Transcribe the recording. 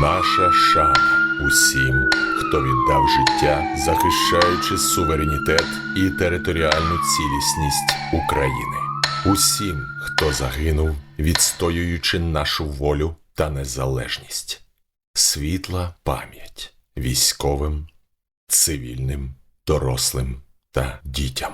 Наша шана усім, хто віддав життя, захищаючи суверенітет і територіальну цілісність України. Усім, хто загинув, відстоюючи нашу волю та незалежність. Світла пам'ять військовим, цивільним, дорослим та дітям.